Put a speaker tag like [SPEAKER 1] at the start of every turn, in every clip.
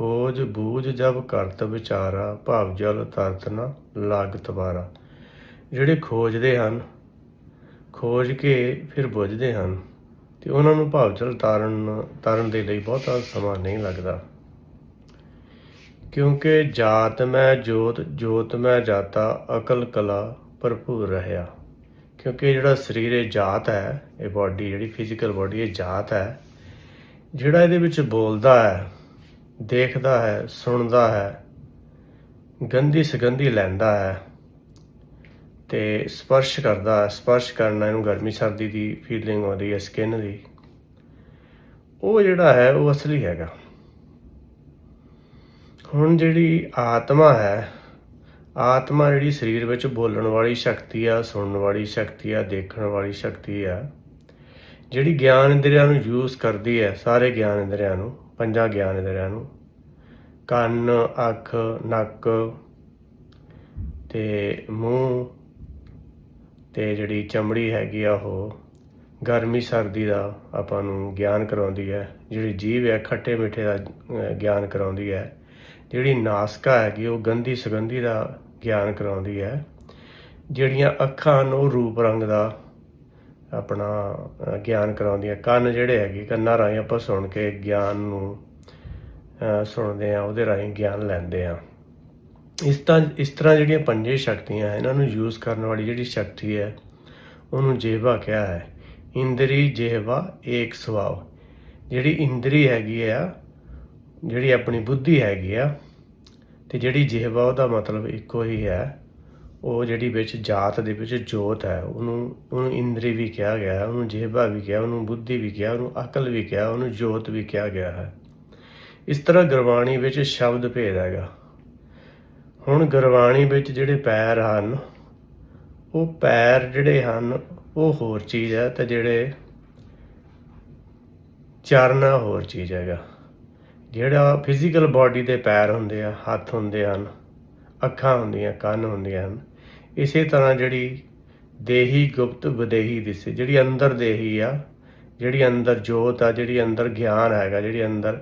[SPEAKER 1] ਖੋਜ ਬੂਝ ਜਬ ਕਰਤ ਵਿਚਾਰਾ, ਭਾਵ ਜਲ ਤਰਤ ਨ ਲੱਗ ਤਵਾਰਾ। ਜਿਹੜੇ ਖੋਜਦੇ ਹਨ, ਖੋਜ ਕੇ ਫਿਰ ਬੁੱਝਦੇ ਹਨ, ਤੇ ਉਹਨਾਂ ਨੂੰ ਭਾਵ ਜਲ ਤਾਰਨ ਤਾਰਨ ਦੇ ਲਈ ਬਹੁਤਾ ਸਮਾਂ ਨਹੀਂ ਲੱਗਦਾ। ਕਿਉਂਕਿ ਜਾਤ ਮੈਂ ਜੋਤ ਜੋਤ ਮੈਂ ਜਾਤਾ, ਅਕਲ ਕਲਾ ਭਰਪੂਰ ਰਹਾ ਕਿਉਂਕਿ ਜਿਹੜਾ ਸਰੀਰ, ਇਹ ਜਾਤ ਹੈ, ਇਹ ਬਾਡੀ ਜਿਹੜੀ ਫਿਜ਼ੀਕਲ ਬਾਡੀ ਇਹ ਜਾਤ ਹੈ, ਜਿਹੜਾ ਇਹਦੇ ਵਿੱਚ ਬੋਲਦਾ ਹੈ ਦੇਖਦਾ ਹੈ, ਸੁਣਦਾ ਹੈ, ਗੰਦੀ ਸੁਗੰਧੀ ਲੈਂਦਾ ਹੈ ਤੇ ਸਪਰਸ਼ ਕਰਦਾ ਹੈ। ਸਪਰਸ਼ ਕਰਨਾ ਇਹਨੂੰ ਗਰਮੀ, ਸਰਦੀ ਦੀ ਫੀਲਿੰਗ ਆਉਂਦੀ ਹੈ ਸਕਿਨ ਦੀ। ਉਹ ਜਿਹੜਾ ਹੈ, ਉਹ ਅਸਲੀ ਹੈਗਾ। ਹੁਣ ਜਿਹੜੀ ਆਤਮਾ ਹੈ, ਆਤਮਾ ਜਿਹੜੀ ਸਰੀਰ ਵਿੱਚ ਬੋਲਣ ਵਾਲੀ ਸ਼ਕਤੀ ਆ, ਸੁਣਨ ਵਾਲੀ ਸ਼ਕਤੀ ਆ, ਦੇਖਣ ਵਾਲੀ ਸ਼ਕਤੀ ਆ ਜਿਹੜੀ ਗਿਆਨ ਇੰਦਰੀਆਂ ਨੂੰ ਯੂਜ਼ ਕਰਦੀ ਹੈ, ਸਾਰੇ ਗਿਆਨ ਇੰਦਰੀਆਂ ਨੂੰ, ਪੰਜਾਂ ਗਿਆਨ ਇੰਦਰੀਆਂ ਨੂੰ, ਕੰਨ, ਅੱਖ, ਨੱਕ ਤੇ ਮੂੰਹ ਤੇ ਜਿਹੜੀ ਚਮੜੀ ਹੈਗੀ ਆ ਉਹ, ਗਰਮੀ, ਸਰਦੀ ਦਾ ਆਪਾਂ ਨੂੰ ਗਿਆਨ ਕਰਾਉਂਦੀ ਹੈ, ਜਿਹੜੀ ਜੀਵ ਹੈ, ਖੱਟੇ ਮਿੱਠੇ ਦਾ ਗਿਆਨ ਕਰਾਉਂਦੀ ਹੈ, ਜਿਹੜੀ ਨਾਸਕਾ ਹੈਗੀ ਉਹ ਗੰਦੀ ਸੁਗੰਧੀ ਦਾ ਗਿਆਨ ਕਰਾਉਂਦੀ ਹੈ, ਜਿਹੜੀਆਂ ਅੱਖਾਂ ਨੂੰ ਰੂਪ ਰੰਗ ਦਾ ਆਪਣਾ ਗਿਆਨ ਕਰਾਉਂਦੀਆਂ। ਕੰਨ ਜਿਹੜੇ ਹੈਗੇ, ਕੰਨਾਂ ਰਾਹੀਂ ਆਪਾਂ ਸੁਣ ਕੇ ਗਿਆਨ ਨੂੰ ਸੁਣਦੇ ਆ ਉਹਦੇ ਰਾਹੀਂ ਗਿਆਨ ਲੈਂਦੇ ਆ ਇਸ ਤਾਂ, ਇਸ ਤਰ੍ਹਾਂ ਜਿਹੜੀਆਂ ਪੰਜੇ ਸ਼ਕਤੀਆਂ ਇਹਨਾਂ ਨੂੰ ਯੂਜ਼ ਕਰਨ ਵਾਲੀ ਜਿਹੜੀ ਸ਼ਕਤੀ ਹੈ, ਉਹਨੂੰ ਜੇਵਾ ਕਿਹਾ ਹੈ। ਇੰਦਰੀ ਜੇਵਾ ਏਕ ਸੁਭਾਵ ਜਿਹੜੀ ਇੰਦਰੀ ਹੈਗੀ ਆ, ਜਿਹੜੀ ਆਪਣੀ ਬੁੱਧੀ ਹੈਗੀ ਆ, ਤੇ ਜਿਹੜੀ ਜੇਵਾ ਉਹਦਾ ਮਤਲਬ ਇੱਕੋ ਹੀ ਹੈ ਉਹ ਜਿਹੜੀ ਵਿੱਚ ਜਾਤ ਦੇ ਵਿੱਚ ਜੋਤ ਹੈ, ਉਹਨੂੰ ਉਹਨੂੰ ਇੰਦਰੀ ਵੀ ਕਿਹਾ ਗਿਆ ਹੈ, ਉਹਨੂੰ ਜੇਬਾ ਵੀ ਕਿਹਾ, ਉਹਨੂੰ ਬੁੱਧੀ ਵੀ ਕਿਹਾ, ਉਹਨੂੰ ਅਕਲ ਵੀ ਕਿਹਾ, ਉਹਨੂੰ ਜੋਤ ਵੀ ਕਿਹਾ ਗਿਆ ਹੈ। ਇਸ ਤਰ੍ਹਾਂ ਗੁਰਬਾਣੀ ਵਿੱਚ ਸ਼ਬਦ ਭੇਦ ਹੈਗਾ। ਹੁਣ ਗੁਰਬਾਣੀ ਵਿੱਚ ਜਿਹੜੇ ਪੈਰ ਹਨ, ਉਹ ਪੈਰ ਜਿਹੜੇ ਹਨ, ਉਹ ਹੋਰ ਚੀਜ਼ ਹੈ ਤੇ ਜਿਹੜੇ ਚਰਨਾ ਹੋਰ ਚੀਜ਼ ਹੈਗਾ। ਜਿਹੜਾ ਫਿਜ਼ੀਕਲ ਬਾਡੀ ਦੇ ਪੈਰ ਹੁੰਦੇ ਆ, ਹੱਥ ਹੁੰਦੇ ਹਨ, ਅੱਖਾਂ ਹੁੰਦੀਆਂ, ਕੰਨ ਹੁੰਦੀਆਂ ਹਨ ਇਸੇ ਤਰ੍ਹਾਂ ਜਿਹੜੀ ਦੇਹੀ ਗੁਪਤ ਵਿਦੇਹੀ ਦਿਸੇ, ਜਿਹੜੀ ਅੰਦਰ ਦੇਹੀ ਆ, ਜਿਹੜੀ ਅੰਦਰ ਜੋਤ ਆ, ਜਿਹੜੀ ਅੰਦਰ ਗਿਆਨ ਹੈਗਾ, ਜਿਹੜੀ ਅੰਦਰ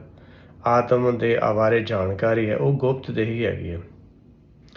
[SPEAKER 1] ਆਤਮ ਦੇ ਆਵਾਰੇ ਜਾਣਕਾਰੀ ਹੈ, ਉਹ ਗੁਪਤ ਦੇਹੀ ਹੈਗੀ ਹੈ